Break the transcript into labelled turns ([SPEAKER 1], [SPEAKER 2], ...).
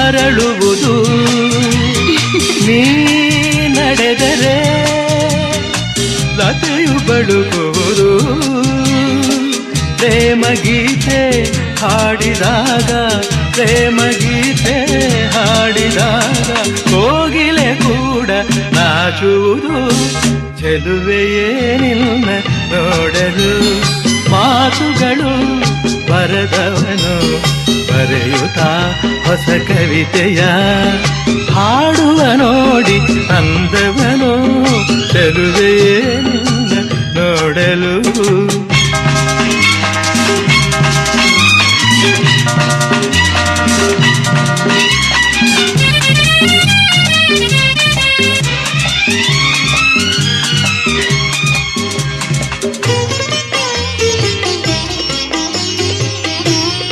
[SPEAKER 1] ಅರಳುವುದು ನೀ ನಡೆದರೆ ಲತೆಯು ಬಳುಕುವುದು ಪ್ರೇಮ ಗೀತೆ ಹಾಡಿದಾಗ ಪ್ರೇಮ ಗೀತೆ ಹಾಡಿದಾಗ ಕೋಗಿಲೆ ಕೂಡ ನಾಚುವುದು ಚೆಲುವೆಯೇ ನಿನ್ನ ನೋಡಲು ಮಾತುಗಳು ಬರದವನು ಬರೆಯುತ್ತ ಹೊಸ ಕವಿತೆಯ ಹಾಡುವ ನೋಡಿ ಅಂದವನು ನಿನ್ನ ನೋಡಲು.